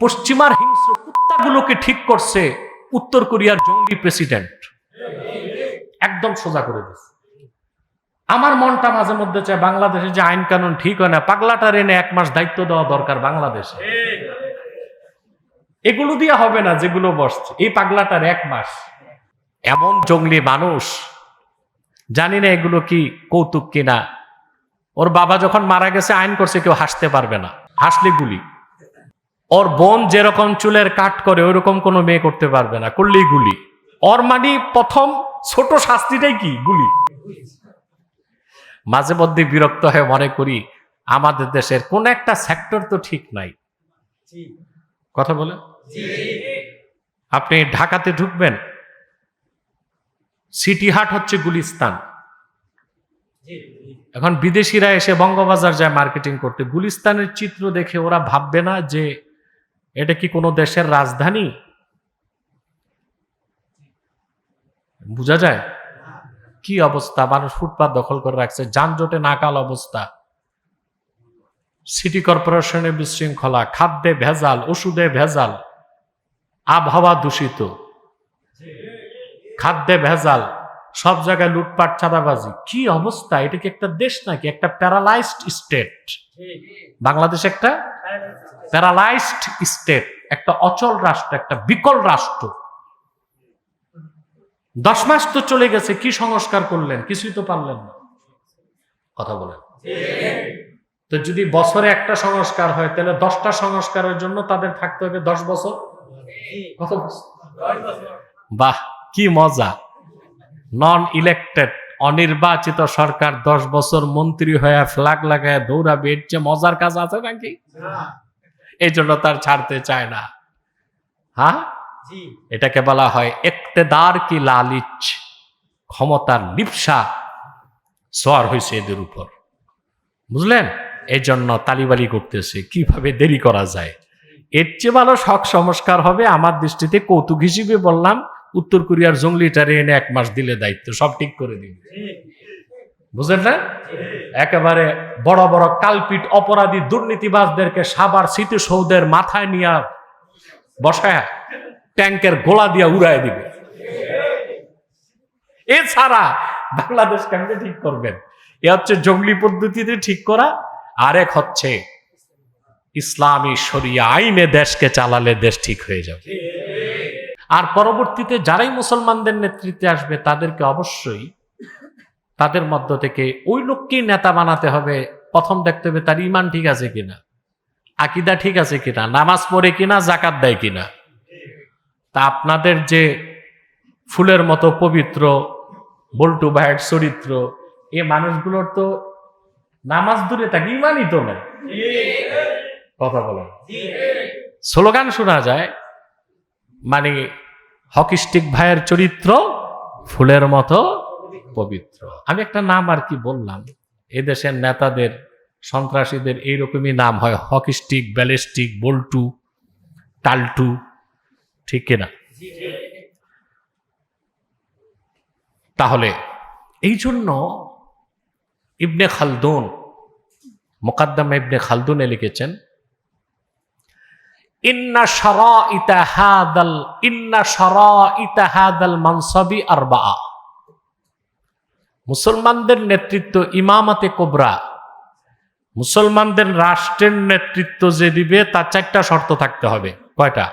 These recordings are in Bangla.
পশ্চিমার হিংস্র কুত্তাগুলোকে ঠিক করছে উত্তর কোরিয়ার জঙ্গি প্রেসিডেন্ট। একদম সোজা করে দিচ্ছে আমার মনটা মাঝে মধ্যে চায় বাংলাদেশে যে আইন কানুন ঠিক হয় না পাগলাটার এনে এক মাস দায়িত্ব দেওয়া দরকার বাংলাদেশে। এগুলো দিয়ে হবে না যেগুলো বসছে। এই পাগলাটার এক মাস। এমন জঙ্গলি মানুষ, জানি না এগুলো কি কৌতুক কিনা। ওর বাবা যখন মারা গেছে, আইন করছে, কেউ হাসতে পারবে না। হাসলে গুলি। ওর বোন যেরকম চুলের কাট করে ওইরকম কোনো মেয়ে করতে পারবে না, করলেই গুলি। ওর মানে প্রথম ছোট শাস্তিটাই কি? গুলি। মাঝে মধ্যে বিরক্ত হয়ে মনে করি, আমাদের দেশের কোন একটা সেক্টর তো ঠিক নাই। কথা বলে আপনি ঢাকাতে ঢুকবেন, সিটি হাট হচ্ছে গুলিস্তান। এখন বিদেশিরা এসে বঙ্গবাজার যায় মার্কেটিং করতে, গুলিস্তানের চিত্র দেখে ওরা ভাববে না যে এটা কি কোনো দেশের রাজধানী? বোঝা যায়? কি অবস্থা? মানুষ ফুটপাত দখল করে রাখছে। যানজটে নাকাল অবস্থা। সিটি কর্পোরেশনের বিশৃঙ্খলা, খাদ্যে ভেজাল, ওষুধে ভেজাল, আবহাওয়া দূষিত। খাদ্যে ভেজাল সব জায়গায় লুটপাট, চাঁদাবাজি। কি অবস্থা? এটা কি একটা দেশ নাকি? একটা প্যারালাইজড স্টেট বাংলাদেশ একটা প্যারালাইজড স্টেট একটা অচল রাষ্ট্র, একটা বিকল রাষ্ট্র। দশ মাস তো চলে গেছে, কি সংস্কার করলেন? কিছুই তো পারলেন না। কথা বলেন। তো যদি বছরে একটা সংস্কার হয়, তাহলে দশটা সংস্কারের জন্য তাদের থাকতে হবে দশ বছর? কত বছর? বাহ, কি মজা। নন ইলেক্টেড অনির্বাচিত সরকার দশ বছর মন্ত্রী হয়ে ফ্ল্যাগ লাগায় দৌড়াবে এর চেয়ে মজার কাজ আছে নাকি? এই জন্য তার ছাড়তে চায় না। হ্যাঁ? এটাকে বলা হয় একতেদার কি লালিচ ক্ষমতার লিপসা সোয়ার হয়েছে এদের উপর। বুঝলেন? এই জন্য তালিবালি করতেছে। কীভাবে দেরি করা যায়? এর চেয়ে ভালো শখ সংস্কার হবে আমার দৃষ্টিতে কৌতুক হিসেবে বললাম উত্তর কোরিয়ার জঙ্গলিটারে এনে এক মাস দিলে দায়িত্ব, সব ঠিক করে দিবে। বুঝলেন না? একেবারে বড় বড় কালপিট অপরাধী দুর্নীতিবাজদেরকে সাবার স্মৃতিসৌধের মাথায় নিয়ে বসায় ট্যাঙ্কের গোলা দিয়া উড়ায় দিবে। এছাড়া বাংলাদেশ কেমনে ঠিক করবেন? এ হচ্ছে জঙ্গলি পদ্ধতিতে ঠিক করা, আরেক হচ্ছে ইসলামী শরিয়া আইনে দেশকে চালালে দেশ ঠিক হয়ে যাবে। আর পরবর্তীতে যারাই মুসলমানদের নেতৃত্বে আসবে তাদেরকে অবশ্যই তাদের মধ্য থেকে ওই লোককেই নেতা বানাতে হবে। প্রথম দেখতে হবে তার ইমান ঠিক আছে কিনা আকিদা ঠিক আছে কিনা নামাজ পড়ে কিনা জাকাত দেয় কিনা। তা আপনাদের যে ফুলের মতো পবিত্র বল্টু ভাইয়ের চরিত্র এ মানুষগুলোর তো নামাজ দূরে থাকে ইমানই তো নেই। কথা বলেন। স্লোগান শোনা যায় মানে হকিস্টিক ভাইয়ের চরিত্র ফুলের মতো পবিত্র। আমি একটা নাম আর কি বললাম, এদেশের নেতাদের, সন্ত্রাসীদের এইরকমই নাম হয় হকিস্টিক ব্যালিস্টিক বল্টু, টালটু, ঠিক কিনা? তাহলে এই জন্য ইবনে খালদুন, মোকাদ্দমা ইবনে খালদুনে লিখেছেন ইন্না সারা ইতাহাদাল ইন্না সারা ইতাহাদাল মানসাবি আরবা মুসলমানদের নেতৃত্ব ইমামাতে কোবরা। মুসলমানদের রাষ্ট্রের নেতৃত্ব যে দিবে, তার চারটা শর্ত থাকতে হবে। কয়টা?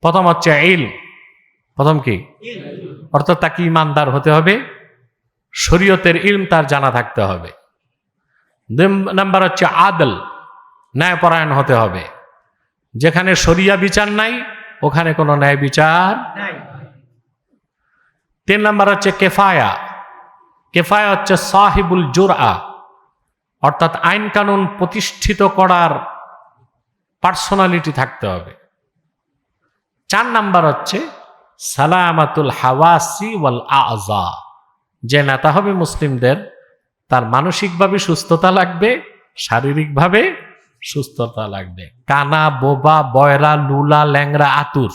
প্রথম হচ্ছে ইল। প্রথম কি? অর্থাৎ তাকে ইমানদার হতে হবে। শরীয়তের ইলম তার জানা থাকতে হবে। দুই নাম্বার হচ্ছে আদল, ন্যায়পরায়ণ হতে হবে। যেখানে শরিয়া বিচার নাই ওখানে কোনো ন্যায় বিচার তিন নাম্বার হচ্ছে কেফায়া। কেফায়া হচ্ছে সাহিবুল জোরআ। অর্থাৎ আইন কানুন প্রতিষ্ঠিত করার পার্সোনালিটি থাকতে হবে। চার নাম্বার হচ্ছে সালামাতুল হাওয়াসি ওয়াল আজা যে নেতা হবে মুসলিমদের তার মানসিকভাবে সুস্থতা লাগবে শারীরিকভাবে সুস্থতা লাগবে। কানা, বোবা, বয়রা, লুলা ল্যাংরা আতুর,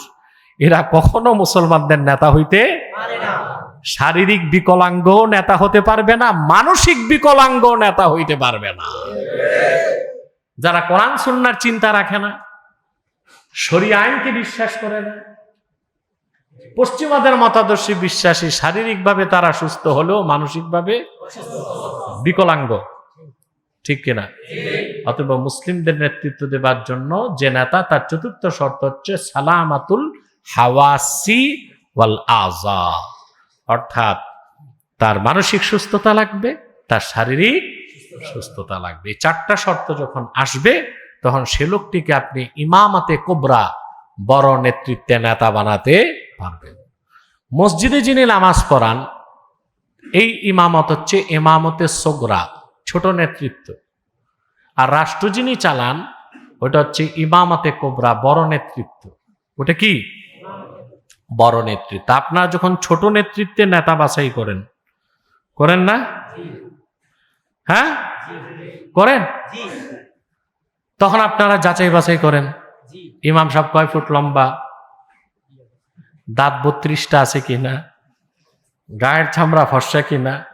এরা কখনো মুসলমানদের নেতা হইতে শারীরিক বিকলাঙ্গ নেতা হতে পারবে না, মানসিক বিকলাঙ্গ নেতা হইতে পারবে না। যারা কোরআন, সুন্নার চিন্তা রাখে না শরী আইনকে বিশ্বাস করে না, পশ্চিমাদের মতাদর্শী বিশ্বাসী, শারীরিকভাবে তারা সুস্থ হলেও মানসিকভাবে বিকলাঙ্গ। ঠিক কিনা? অথবা মুসলিমদের নেতৃত্ব দেবার জন্য যে নেতা, তার চতুর্থ শর্ত হচ্ছে সালামাতুল হাওয়াসি ওয়াল আজা অর্থাৎ তার মানসিক সুস্থতা লাগবে, তার শারীরিক সুস্থতা লাগবে। এই চারটা শর্ত যখন আসবে, তখন সে লোকটিকে আপনি ইমামাতে কোবরা বড় নেতৃত্বে নেতা বানাতে পারবেন। মসজিদে যিনি নামাজ পড়ান, এই ইমামত হচ্ছে ইমামতে সোগরা। ছোট নেতৃত্ব। আর রাষ্ট্র যিনি চালান, ওটা হচ্ছে ইমামাতে কোবরা, বড় নেতৃত্ব। ওটা কি? বড় নেতৃত্ব। আপনারা যখন ছোট নেতৃত্বে নেতা বাছাই করেন করেন না? হ্যাঁ? করেন? তখন আপনারা যাচাই বাছাই করেন। ইমাম সাহেব কয় ফুট লম্বা? দাঁত বত্রিশটা আছে কিনা? গায়ের চামড়া ফর্সা কিনা?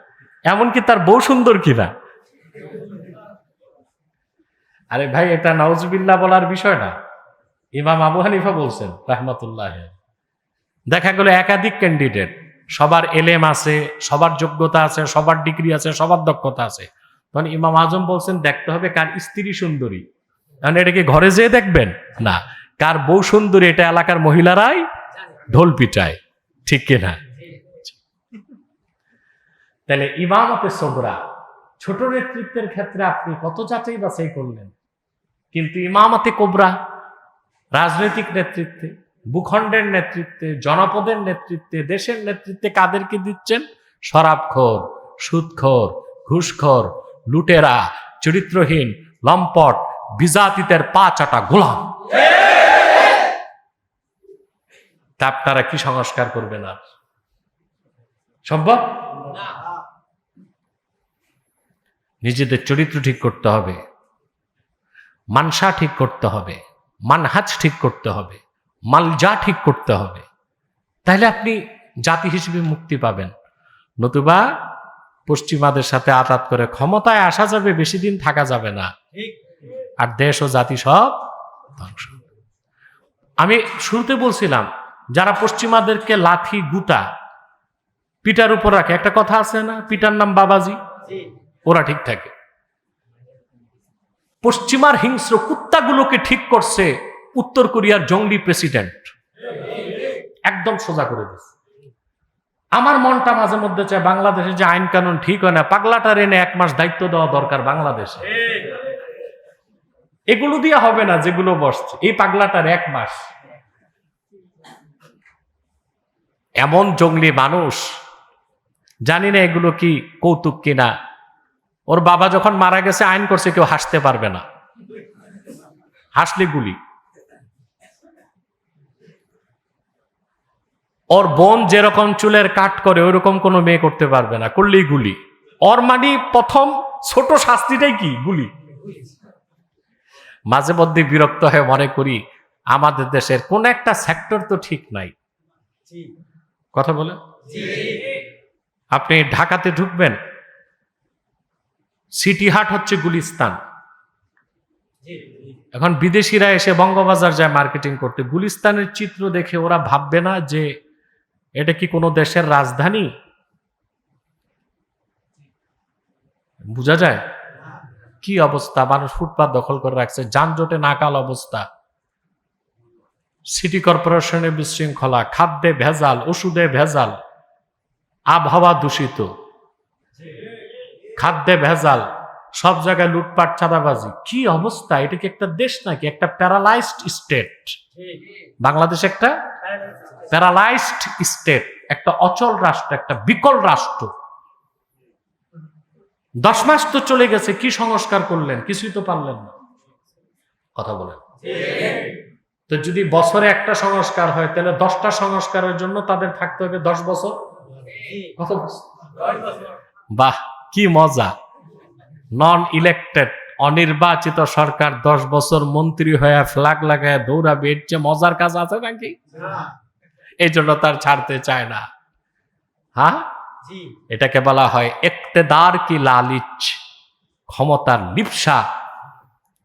এমনকি তার বউ সুন্দর কিনা? আরে ভাই, এটা নওয়াজবিল্লাহ বলার বিষয় না। ইমাম আবু হানিফা বলছেন, রাহমাতুল্লাহ দেখা গেল একাধিক ক্যান্ডিডেট সবার এলেম আছে, সবার যোগ্যতা আছে, সবার ডিগ্রি আছে, সবার দক্ষতা আছে। তখন ইমাম আজম বলছেন, দেখতে হবে কার স্ত্রী সুন্দরী। কারণ এটা কি ঘরে যেয়ে দেখবেন? না। কার বউ সুন্দরী, এটা এলাকার মহিলারাই ঢোল পিটায়। ঠিক কিনা? তাহলে ইমামতে সবরা ছোট নেতৃত্বের ক্ষেত্রে আপনি কত যাচাই বাছাই করলেন? কিন্তু ইমামাতে কোবরা, রাজনৈতিক নেতৃত্বে, ভূখণ্ডের নেতৃত্বে, জনপদের নেতৃত্বে, দেশের নেতৃত্বে কাদেরকে দিচ্ছেন? শরাবখোর, সুদখোর, ঘুষখোর, লুটেরা, চরিত্রহীন, লম্পট বিজাতিতের পা চাটা গোলাম। তা আপনারা কি সংস্কার করবেন আর? সম্ভব? নিজেদের চরিত্র ঠিক করতে হবে মানসা ঠিক করতে হবে মানহাজ ঠিক করতে হবে মালজা ঠিক করতে হবে। তাহলে আপনি জাতি হিসেবে মুক্তি পাবেন। নতুবা পশ্চিমাদের সাথে আতাত করে ক্ষমতায় আসা যাবে বেশি দিন থাকা যাবে না। আর দেশ ও জাতি সব ধ্বংস। আমি শুরুতে বলছিলাম যারা পশ্চিমাদেরকে লাথি গুতা পিটার উপর রাখে একটা কথা আছে না? পিটার নাম বাবাজি? ওরা ঠিক থাকে। পশ্চিমার হিংস্র কুত্তাগুলোকে ঠিক করছে উত্তর কোরিয়ার জঙ্গলি প্রেসিডেন্ট। একদম সোজা করে দিচ্ছে আমার মনটা মাঝে মধ্যে চায় বাংলাদেশে যে আইন কানুন ঠিক হয় না, পাগলাটার এনে এক মাস দায়িত্ব দেওয়া দরকার বাংলাদেশে। এগুলো দিয়ে হবে না যেগুলো বসছে, এই পাগলাটার এক মাস। এমন জঙ্গলি মানুষ, জানি না এগুলো কি কৌতুক কিনা। ওর বাবা যখন মারা গেছে আইন করছে কেউ হাসতে পারবে না। হাসলে গুলি। ওর বোন যেরকম চুলের কাট করে ওইরকম কোনো মেয়ে করতে পারবে না করলেই গুলি। ওর মানে প্রথম ছোট শাস্তিটাই কি? গুলি। মাঝে মধ্যে বিরক্ত হয়ে মনে করি আমাদের দেশের কোন একটা সেক্টর তো ঠিক নাই। কথা বলে আপনি ঢাকাতে ঢুকবেন সিটি হাট হচ্ছে গুলিস্তান। এখন বিদেশিরা এসে বঙ্গবাজার যায় মার্কেটিং করতে। গুলিস্তানের চিত্র দেখে ওরা ভাববে না যে এটা কি কোনো দেশের রাজধানী? বোঝা যায়? কি অবস্থা? মানুষ ফুটপাত দখল করে রাখছে। যানজটে নাকাল অবস্থা। সিটি কর্পোরেশনের বিশৃঙ্খলা খাদ্যে ভেজাল ওষুধে ভেজাল আবহাওয়া দূষিত। খাদ্যে ভেজাল, সব জায়গায় লুটপাট, চাঁদাবাজি, কি অবস্থা? এটা কি একটা দেশ নাকি? একটা প্যারালাইজড স্টেট বাংলাদেশ একটা প্যারালাইজড স্টেট একটা অচল রাষ্ট্র, একটা বিকল রাষ্ট্র। দশ মাস তো চলে গেছে, কি সংস্কার করলেন? কিছুই তো পারলেন না। কথা বলেন। তো যদি বছরে একটা সংস্কার হয়, তাহলে দশটা সংস্কারের জন্য তাদের থাকতে হবে দশ বছর? কত বছর? বাহ! কি মজা? নন ইলেক্টেড অনির্বাচিত সরকার দশ বছর মন্ত্রী হয়ে ফ্ল্যাগ লাগায় দৌড়াবে এর চেয়ে মজার কাজ আছে নাকি? এই জন্য তার ছাড়তে চায় না। হ্যাঁ? এটাকে বলা হয় একতেদার কি লালিচ ক্ষমতার লিপসা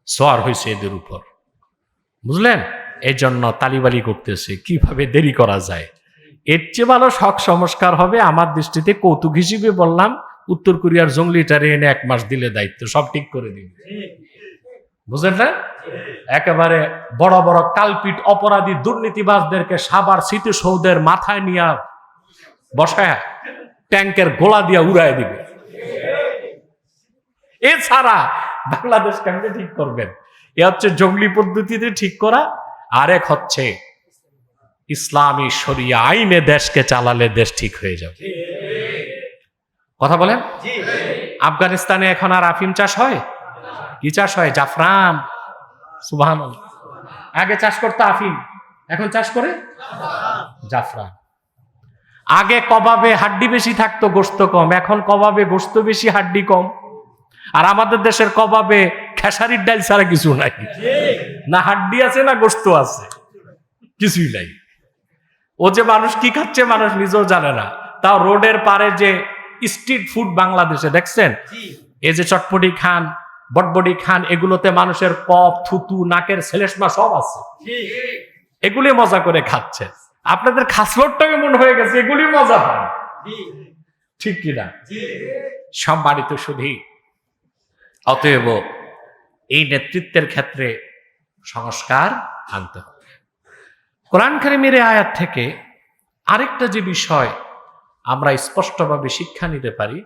সোয়ার হয়েছে এদের উপর। বুঝলেন? এই জন্য তালিবালি করতেছে। কীভাবে দেরি করা যায়? এর চেয়ে ভালো শখ সংস্কার হবে আমার দৃষ্টিতে কৌতুক হিসেবে বললাম। উত্তর কোরিয়ার জঙ্গলিটারে এনে এক মাস দিলে দায়িত্ব, সব ঠিক করে দিবে। বুঝলেন না? একেবারে বড় বড় কালপিট অপরাধী দুর্নীতিবাজদেরকে সাবার স্মৃতিসৌধের মাথায় নিয়ে বসায় ট্যাঙ্কের গোলা দিয়া উড়ায় দিবে। এছাড়া বাংলাদেশ কেমনে ঠিক করবেন? এ হচ্ছে জঙ্গলি পদ্ধতিতে ঠিক করা, আরেক হচ্ছে ইসলামী শরিয়া আইনে দেশকে চালালে দেশ ঠিক হয়ে যাবে। কথা বলেন? আফগানিস্তানে এখন আর আফিম চাষ হয়? কি চাষ হয়? জাফরান। সুবাহান আগে চাষ করতো আফিম। এখন চাষ করে? জাফরান। আগে কবাবে হাড্ডি বেশি থাকতো গোস্ত কম। এখন কবাবে গোস্ত বেশি হাড্ডি কম। আর আমাদের দেশের কবাবে খেসারির ডাল ছাড়া কিছু নাই। না হাড্ডি আছে না গোস্ত আছে। কিছুই নাই। ও যে মানুষ কি খাচ্ছে মানুষ নিজেও জানে না। তাও রোডের পারে যে স্ট্রিট ফুড বাংলাদেশে দেখছেন? এই যে চটপটি খান বটবডি খান এগুলোতে মানুষের কফ থুতু নাকের ছেলেসমা সব আছে। এগুলি মজা করে খাচ্ছে। আপনাদের খাসলটটা এমন হয়ে গেছে এগুলি মজা পান ঠিক কিনা সম্মানিত শুধু অতএব এই নেতৃত্বের ক্ষেত্রে সংস্কার আনতে হবে। কোরআন কারিমের এই আয়াত থেকে আরেকটা যে বিষয় আমরা স্পষ্টভাবে শিক্ষা নিতে পারি